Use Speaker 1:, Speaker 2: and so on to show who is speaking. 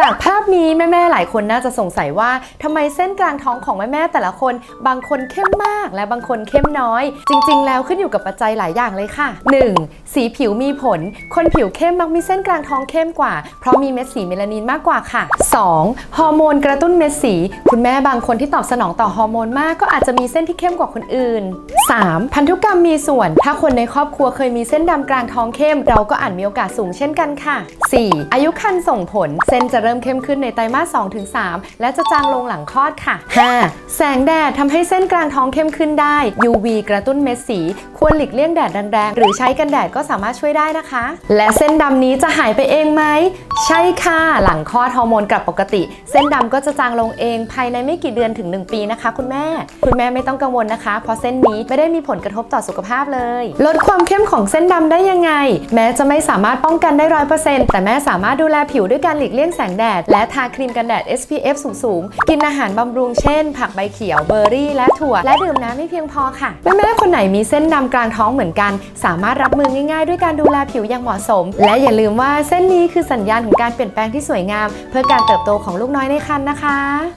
Speaker 1: จากภาพนี้แม่ๆ หลายคนน่าจะสงสัยว่าทำไมเส้นกลางท้องของแม่ๆ แต่ละคน บางคนเข้มมากและบางคนเข้มน้อย จริงๆ แล้วขึ้นอยู่กับปัจจัยหลายอย่างเลยค่ะ 1. สีผิวมีผล คนผิวเข้มมักมีเส้นกลางท้องเข้มกว่า เพราะมีเม็ดสีเมลานินมากกว่าค่ะ 2. ฮอร์โมนกระตุ้นเม็ดสี คุณแม่บางคนที่ตอบสนองต่อฮอร์โมนมากก็อาจจะมีเส้นที่เข้มกว่าคนอื่น 3. พันธุกรรมมีส่วน ถ้าคนในครอบครัวเคยมีเส้นดำกลางท้องเข้ม เราก็อาจมีโอกาสสูงเช่นกันค่ะ 4. อายุครรภ์ส่งผลเส้นจะเริ่มเข้มขึ้นในไตรมาส2-3และจะจางลงหลังคลอดค่ะ 5. แสงแดดทำให้เส้นกลางท้องเข้มขึ้นได้ UV กระตุ้นเม็ดสี ควรหลีกเลี่ยงแดดแรงๆ หรือใช้กันแดดก็สามารถช่วยได้นะคะ และเส้นดำนี้จะหายไปเองไหม ใช่ค่ะ หลังคลอดฮอร์โมนกลับปกติ เส้นดำก็จะจางลงเองภายในไม่กี่เดือนถึง 1 ปีนะคะ คุณแม่ คุณแม่ไม่ต้องกังวลนะคะ เพราะเส้นนี้ไม่ได้มีผลกระทบต่อสุขภาพเลย ลดความเข้มของเส้นดำได้ยังไง แม้จะไม่สามารถป้องกันได้ร้อยเปอร์เซ็นต์แต่แม่สามารถดูแลผิวด้วยการหลีกเลี่ยงแสงแดด และทาครีมกันแดด SPF สูงๆ กินอาหารบำรุงเช่น ผักใบเขียวเบอร์รี่ และถั่ว และดื่มน้ำให้เพียงพอค่ะแม่ๆคนไหนมีเส้นดำกลางท้องเหมือนกัน สามารถรับมือง่ายๆ ด้วยการดูแลผิวอย่างเหมาะสม และอย่าลืมว่าเส้นนี้คือสัญญาณของการเปลี่ยนแปลงที่สวยงาม เพื่อการเติบโตของลูกน้อยในครรภ์นะคะ